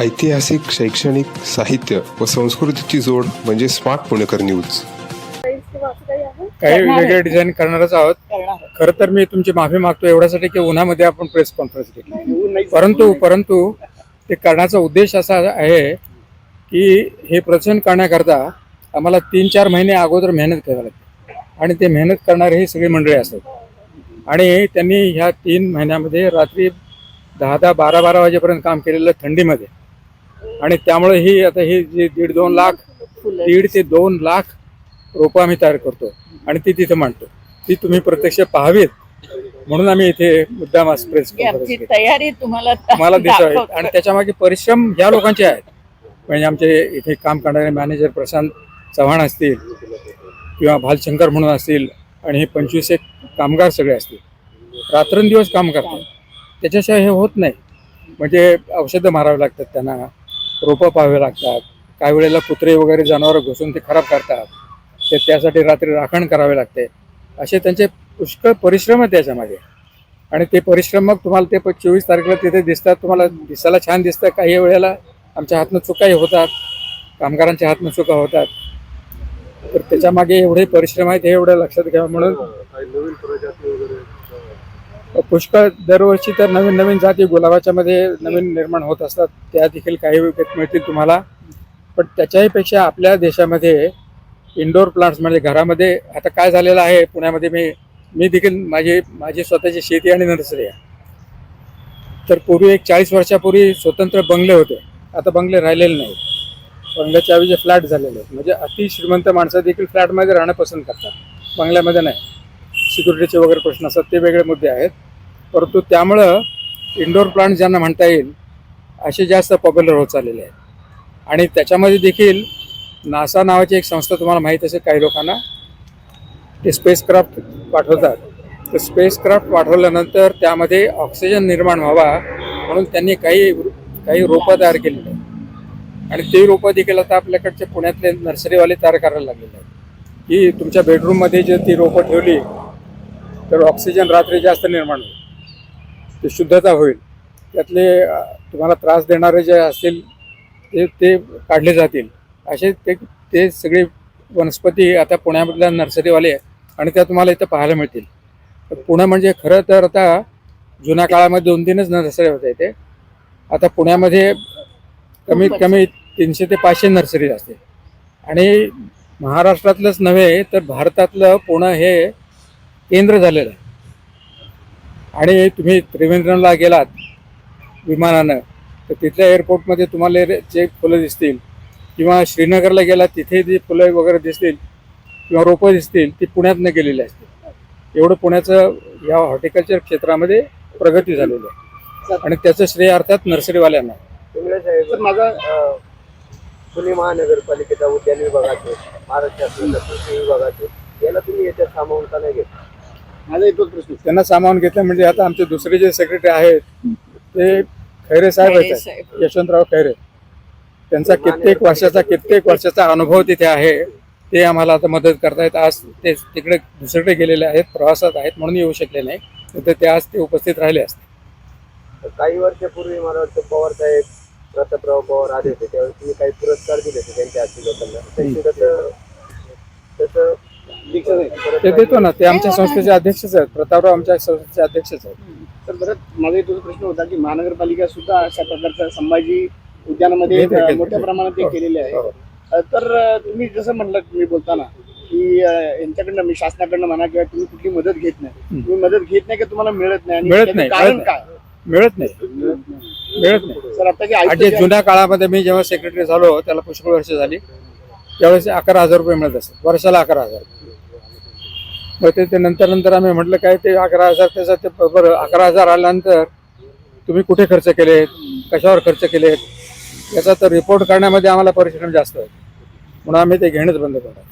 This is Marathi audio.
ऐतिहासिक शैक्षणिक साहित्य व संस्कृतीची जोड म्हणजे स्मार्ट पुणेकर न्यूज. काही. वेगळे डिझाईन करणारच आहोत. खरं तर मी तुमची माफी मागतो एवढ्यासाठी की उन्हामध्ये आपण प्रेस कॉन्फरन्स घेतली. परंतु परंतु ते करण्याचा उद्देश असा आहे की हे प्रदर्शन करण्याकरता आम्हाला तीन चार महिने अगोदर मेहनत करावी लागते. आणि ते मेहनत करणारे ही सगळी मंडळी असतात. आणि त्यांनी ह्या तीन महिन्यामध्ये रात्री दहा दहा बारा बारा वाजेपर्यंत काम केलेलं थंडीमध्ये आणि त्यामुळे ही आता ही जी दीड दोन लाख. दीड ते दोन लाख रोपं आम्ही तयार करतो. आणि ती तिथे मांडतो. ती तुम्ही प्रत्यक्ष पाहावीत. म्हणून आम्ही इथे मुद्दाम आज प्रेस की कॉन्फरन्स आमची घेतली. तयारी तुम्हाला मला दिसावी. आणि त्याच्यामागे परिश्रम ह्या लोकांचे आहेत. म्हणजे आमचे इथे काम करणारे मॅनेजर प्रशांत चव्हाण असतील किंवा भालशंकर म्हणून असतील आणि हे पंचवीस एक कामगार सगळे असतील. रात्रंदिवस काम करतात. त्याच्याशिवाय हे होत नाही. म्हणजे औषधं मारावी लागतात त्यांना. रोपं पाहावे लागतात. काही वेळेला कुत्रे वगैरे जनावरं घुसून ते खराब करतात. ते त्यासाठी रात्री राखण करावे लागते. असे त्यांचे पुष्कळ परिश्रम आहेत त्याच्यामागे. आणि ते परिश्रम मग तुम्हाला ते प- चोवीस तारखेला तिथे दिसतात. तुम्हाला दिसायला छान दिसतं. काही वेळेला आमच्या हातनं चुकाही होतात. कामगारांच्या हातनं चुका होतात. तर त्याच्यामागे एवढे परिश्रम आहेत हे एवढं लक्षात घ्यावं म्हणून. पुष्कळ दरवर्षी तर नवीन नवीन जाती गुलाबाच्या मध्ये नवीन निर्माण होत असतात. त्या देखील काही विकत मिळतील तुम्हाला. पण त्याच्याही पेक्षा आपल्या देशामध्ये इंडोर प्लांट्स म्हणजे घरामध्ये आता काय झालेलं आहे पुण्यामध्ये मी मी देखील माझी माझी स्वतःची शेती आणि नर्सरी आहे. तर पूर्वी एक चाळीस वर्षापूर्वी स्वतंत्र बंगले होते. आता बंगले राहिलेले नाही बंगल्याच्या ऐवजी फ्लॅट झालेले आहेत. म्हणजे अतिश्रीमंत माणसं देखील फ्लॅटमध्ये राहणं पसंत करतात. बंगल्यामध्ये नाही. सिक्युरिटीचे वगैरे प्रश्न असतात ते वेगळे मुद्दे आहेत. परंतु त्यामुळं इंडोर प्लांट ज्यांना म्हणता येईल असे जास्त पॉप्युलर होत चाललेले आहेत. आणि त्याच्यामध्ये देखील नासा नावाची एक संस्था तुम्हाला माहीत असेल काही लोकांना. ते स्पेसक्राफ्ट पाठवतात. तर स्पेसक्राफ्ट पाठवल्यानंतर त्यामध्ये ऑक्सिजन निर्माण व्हावा म्हणून त्यांनी काही काही रोपं तयार केलेली आहेत. आणि ते रोपं देखील आता आपल्याकडचे पुण्यातले नर्सरीवाले तयार करायला लागलेले आहेत. की तुमच्या बेडरूममध्ये जर ती रोपं ठेवली तर ऑक्सिजन रात्री जास्त निर्माण होईल. ते शुद्धता होईल. त्यातले तुम्हाला त्रास देणारे जे असतील ते ते काढले जातील. असे ते ते सगळे वनस्पती आता पुण्यामधल्या नर्सरीवाले आणि त्या तुम्हाला इथं पाहायला मिळतील. तर पुणे म्हणजे खरं तर आता जुन्या काळामध्ये दोन तीनच नर्सरी होते इथे. आता पुण्यामध्ये कमीत. कमी तीनशे ते पाचशे नर्सरी असते आणि महाराष्ट्रातलंच नव्हे तर भारतातलं पुणं हे केंद्र झालेलं आहे. आणि तुम्ही त्रिवेंद्रमला गेलात विमानानं तर तिथल्या एअरपोर्टमध्ये तुम्हाला जे फुलं दिसतील किंवा श्रीनगरला गेलात तिथे जी फुलं वगैरे दिसतील किंवा रोपं दिसतील ती पुण्यातनं गेलेली असतील. एवढं पुण्याचं ह्या हॉर्टिकल्चर क्षेत्रामध्ये प्रगती झालेली आहे. आणि त्याचं श्रेय अर्थात नर्सरीवाल्यांना माझा पुणे महानगरपालिकेच्या उद्यान विभागाचे महाराष्ट्रातील कृषी विभागाचे याला तुम्ही याच्यात सामावून का नाही घेत माझा एकच प्रश्न. त्यांना सामावून घेतलं म्हणजे आता आमचे दुसरे जे सेक्रेटरी आहेत ते खैरे साहेब आहेत. यशवंतराव खैरे. त्यांचा कित्येक वर्षाचा कित्येक वर्षाचा अनुभव तिथे आहे. ते आम्हाला आता मदत करतायत. आज ते तिकडे दुसरीकडे गेलेले आहेत प्रवासात आहेत म्हणून येऊ शकले नाही. तर ते आज ते उपस्थित राहिले असते. तर काही वर्षापूर्वी मला वाटतं पवार साहेब प्रतापराव पवार आले होते त्यावेळी तुम्ही काही पुरस्कार दिले होते त्यांच्या हाती लोकांना त्यांची तसं ते देतो ना ते आमच्या संस्थेचे अध्यक्षच आहेत. प्रतापराव आमच्या संस्थेचे अध्यक्षच आहेत. तर बरं माझा एक दुसरा प्रश्न होता की महानगरपालिका सुद्धा अशा प्रकारचं संभाजी उद्यानामध्ये. मोठ्या प्रमाणात ते हो, केलेले आहे. हो. तर तुम्ही जसं म्हणलं तुम्ही बोलताना की यांच्याकडनं मी शासनाकडनं म्हणा किंवा तुम्ही कुठली मदत घेत नाही. तुम्ही मदत घेत नाही की तुम्हाला मिळत नाही? आणि मिळत नाही, कारण मिळत काय? मिळत नाही. मिळत नाही. सर आता जुन्या काळामध्ये मी जेव्हा सेक्रेटरी झालो त्याला पुष्कळ वर्ष झाली. त्यावेळेस अकरा हजार रुपये मिळत असत वर्षाला अकरा हजार. मग ते नंतर नंतर आम्ही म्हटलं काय ते अकरा हजार त्याचा ते बरं अकरा हजार आल्यानंतर तुम्ही कुठे खर्च केलेत? कशावर खर्च केलेत? याचा तर रिपोर्ट करण्यामध्ये आम्हाला परिश्रम जास्त आहे. म्हणून आम्ही ते घेणंच बंद करणार